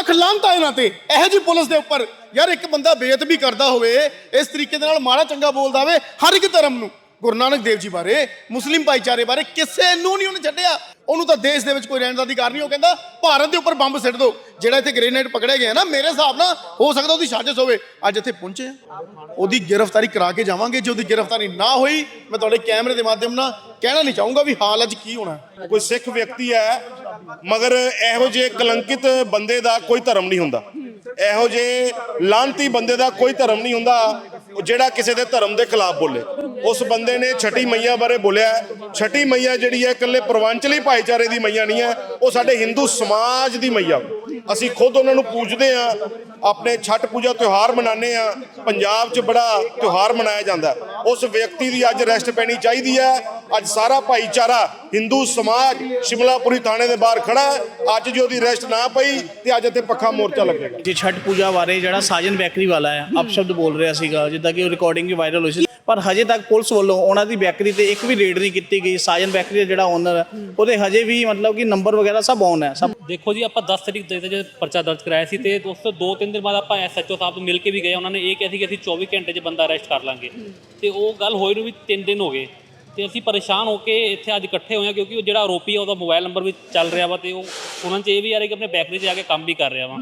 ਲੱਖ ਲਾਂਤਾ ਇਹਨਾਂ ਤੇ। ਇਹੋ ਜੀ ਪੁਲਿਸ ਦੇ ਉੱਪਰ ਯਾਰ ਇੱਕ ਬੰਦਾ ਬੇਅਦਬੀ ਕਰਦਾ ਹੋਵੇ, ਇਸ ਤਰੀਕੇ ਦੇ ਨਾਲ ਮਾੜਾ ਚੰਗਾ ਬੋਲਦਾ ਹੋਵੇ, ਹਰ ਇੱਕ ਧਰਮ ਨੂੰ, ਗੁਰੂ ਨਾਨਕ ਦੇਵ ਜੀ ਬਾਰੇ, ਮੁਸਲਿਮ ਭਾਈਚਾਰੇ ਬਾਰੇ ਕਿਸੇ ਨੂੰ ਨਹੀਂ ਉਹਨੇ ਛੱਡਿਆ। ਉਹਨੂੰ ਤਾਂ ਦੇਸ਼ ਦੇ ਵਿੱਚ ਕੋਈ ਰਹਿਣ ਦਾ ਅਧਿਕਾਰ ਨਹੀਂ, ਉਹ ਕਹਿੰਦਾ, ਭਾਰਤ ਦੇ ਉੱਪਰ ਬੰਬ ਸਿੱਟ ਦਿਓ ਜਿਹੜਾ ਇੱਥੇ ਗ੍ਰੇਨੇਡ ਪਕੜਿਆ ਗਿਆ ਨਾ, ਮੇਰੇ ਹਿਸਾਬ ਨਾਲ ਹੋ ਸਕਦਾ ਉਹਦੀ ਸਾਜ਼ਿਸ਼ ਹੋਵੇ। ਅੱਜ ਇੱਥੇ ਪਹੁੰਚੇ ਉਹਦੀ ਗ੍ਰਿਫਤਾਰੀ ਕਰਾ ਕੇ ਜਾਵਾਂਗੇ, ਜੇ ਉਹਦੀ ਗ੍ਰਿਫਤਾਰੀ ਨਾ ਹੋਈ, ਮੈਂ ਤੁਹਾਡੇ ਕੈਮਰੇ ਦੇ ਮਾਧਿਅਮ ਨਾਲ ਕਹਿਣਾ ਨਹੀਂ ਚਾਹੂੰਗਾ ਵੀ ਹਾਲ ਅੱਜ ਕੀ ਹੋਣਾ। ਕੋਈ ਸਿੱਖ ਵਿਅਕਤੀ ਹੈ ਮਗਰ ਇਹੋ ਜਿਹੇ ਕਲੰਕਿਤ ਬੰਦੇ ਦਾ ਕੋਈ ਧਰਮ ਨਹੀਂ ਹੁੰਦਾ। ਇਹੋ ਜਿਹੇ ਲਾਂਤੀ ਬੰਦੇ ਦਾ ਕੋਈ ਧਰਮ ਨਹੀਂ ਹੁੰਦਾ ਜਿਹੜਾ ਕਿਸੇ ਦੇ ਧਰਮ ਦੇ ਖਿਲਾਫ ਬੋਲੇ। ਉਸ ਬੰਦੇ ਨੇ ਛਟੀ ਮਈਆ ਬਾਰੇ ਬੋਲਿਆ। ਛਟੀ ਮਈਆ ਜਿਹੜੀ ਹੈ ਇਕੱਲੇ ਪ੍ਰਵੰਚਲੀ ਭਾਈਚਾਰੇ ਦੀ ਮਈਆ ਨਹੀਂ ਹੈ। ਉਹ ਸਾਡੇ ਹਿੰਦੂ ਸਮਾਜ ਦੀ ਮਈਆ। ਅਸੀਂ ਖੁਦ ਉਹਨਾਂ ਨੂੰ ਪੂਜਦੇ ਆ ਆਪਣੇ ਛਠ ਪੂਜਾ ਤਿਉਹਾਰ ਮਨਾਉਂਦੇ ਆ ਪੰਜਾਬ 'ਚ ਬੜਾ ਤਿਉਹਾਰ ਮਨਾਇਆ ਜਾਂਦਾ। ਉਸ ਵਿਅਕਤੀ ਦੀ ਅੱਜ ਰੈਸਟ ਪੈਣੀ ਚਾਹੀਦੀ ਹੈ। ਅੱਜ ਸਾਰਾ ਭਾਈਚਾਰਾ ਹਿੰਦੂ ਸਮਾਜ ਸ਼ਿਮਲਾਪੁਰੀ ਥਾਣੇ ਦੇ ਬਾਹਰ ਖੜਾ ਹੈ। ਅੱਜ ਜੇ ਉਹਦੀ ਰੈਸਟ ਨਾ ਪਈ ਤੇ ਅੱਜ ਇੱਥੇ ਪੱਖਾ ਮੋਰਚਾ ਲੱਗੇਗਾ। ਜੀ, ਛਠ ਪੂਜਾ ਬਾਰੇ ਜਿਹੜਾ ਸਾਜਨ ਬੈਕਰੀ ਵਾਲਾ ਹੈ, ਅਪਸ਼ਬਦ ਬੋਲ ਰਿਹਾ ਸੀਗਾ, ਜਿੱਦਾਂ ਕਿ ਉਹ ਰਿਕਾਰਡਿੰਗ ਵੀ ਵਾਇਰਲ ਹੋਈ ਸੀ। ਪਰ ਹਜੇ ਤੱਕ ਪੁਲਿਸ ਵੱਲੋਂ ਉਹਨਾਂ ਦੀ ਬੈਕਰੀ ਤੇ ਇੱਕ ਵੀ ਰੇਡ ਨਹੀਂ ਕੀਤੀ ਗਈ। ਸਾਜਨ ਬੈਕਰੀ ਦਾ ਜਿਹੜਾ ਓਨਰ ਹੈ, ਉਹਦੇ ਹਜੇ ਵੀ ਮਤਲਬ ਕਿ ਨੰਬਰ ਵਗੈਰਾ ਸਭ ਔਨ ਹੈ, ਸਭ ਦੇਖੋ ਜੀ, ਆਪਾਂ 10 ਤਰੀਕ ਦੇ ਜੇ ਪਰਚਾ ਦਰਜ ਕਰਾਇਆ ਸੀ ਤੇ ਉਸ ਤੋਂ 2-3 ਦਿਨ ਬਾਅਦ ਆਪਾਂ ਐਸਐਚਓ ਸਾਹਿਬ ਨੂੰ ਮਿਲ ਕੇ ਵੀ ਗਏ। ਉਹਨਾਂ ਨੇ ਇਹ ਕਿਹਾ ਸੀ ਕਿ ਅਸੀਂ 24 ਘੰਟੇ 'ਚ ਬੰਦਾ ਅਰੈਸਟ ਕਰ ਲਾਂਗੇ। ਤੇ ਉਹ ਗੱਲ ਹੋਈ ਨੂੰ ਵੀ 3 ਦਿਨ ਹੋ ਗਏ। ਤੇ ਅਸੀਂ ਪਰੇਸ਼ਾਨ ਹੋ ਕੇ ਇੱਥੇ ਅੱਜ ਇਕੱਠੇ ਹੋਏ ਹਾਂ ਕਿਉਂਕਿ ਉਹ ਜਿਹੜਾ ਆਰੋਪੀ ਆ, ਉਹਦਾ ਮੋਬਾਈਲ ਨੰਬਰ ਵੀ ਚੱਲ ਰਿਹਾ ਵਾ ਤੇ ਉਹ ਉਹਨਾਂ 'ਚ ਇਹ ਵੀ ਆ ਰਿਹਾ ਕਿ ਆਪਣੇ ਬੈਕਰੀ 'ਚ ਜਾ ਕੇ ਕੰਮ ਵੀ ਕਰ ਰਿਹਾ ਵਾ।